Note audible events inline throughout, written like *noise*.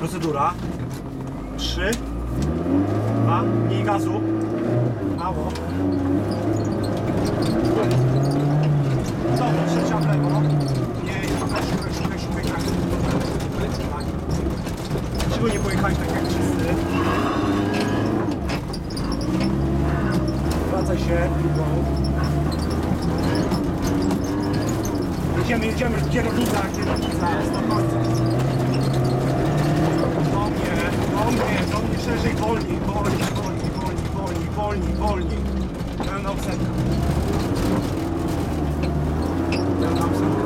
procedura. 3, 2, mniej gazu, mało. Dobra, trzecia w lewo. Nie, szukaj, szukaj, szukaj, szukaj, szukaj. Dlaczego nie pojechali tak jak wszyscy? Wracaj się, drugą. Jedziemy, jedziemy, kierownica, kierownica, 100%. Wolniej, wolniej. Pełna obsęga. Pełna obsęga.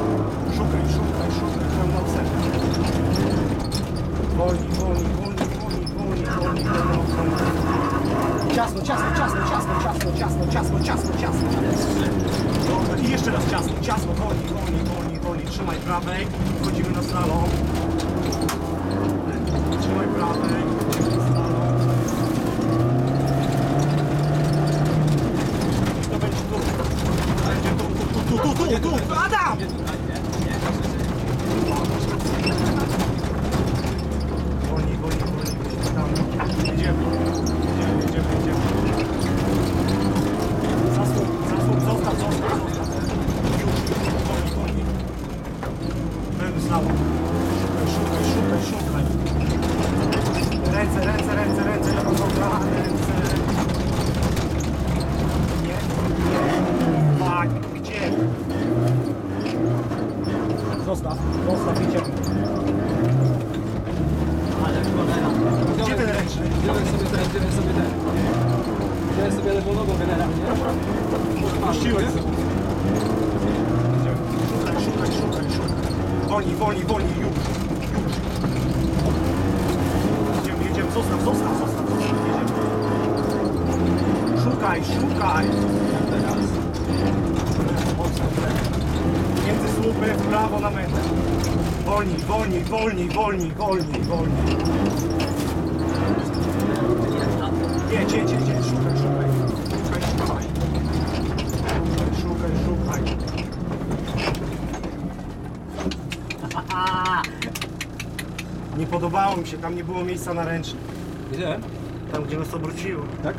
Szukaj, szukaj, szukaj, pełna obsęga. Wolniej, wolniej, wolniej, wolniej, wolniej, wolniej, pełna obsęga. Ciasno, ciasno, ciasno, ciasno, ciasno, ciasno, ciasno, ciasno, ciasno. Dobra, i jeszcze raz ciasno, ciasno, wolniej, wolniej, wolniej, wolniej. Trzymaj prawej, wchodzimy na slalom. Иду! Адам! Гони, гони, гони. Там. Идем. Идем, идем, идем. Заскок, заскок, заскок, заскок. Шукай, шукай, шукай, шукай. Ренце, ренце, Zostaw, zostaw, idziemy. Ale cholera. Gdzie ten ręczny? Wziąłem sobie ten, wziąłem sobie ten. Wziąłem sobie lewą nogą generalnie. Puściłeś. Szukaj, szukaj, szukaj, szukaj. Wolniej, wolniej, wolniej, już, już. Jedziemy, jedziemy, zostaw, zostaw, zostaw, zostaw, jedziemy. Szukaj, szukaj. Teraz. Mocno w lewo. Słupy, w prawo na metę. Wolniej, wolniej, wolniej, wolniej, wolniej, wolniej. Jedź, jedź, jedź, jedź, szukaj, szukaj. Szukaj, szukaj. Szukaj, szukaj. *laughs* Nie podobało mi się, tam nie było miejsca na ręczny. Widziałem? Tam, gdzie nas obróciło. Tak?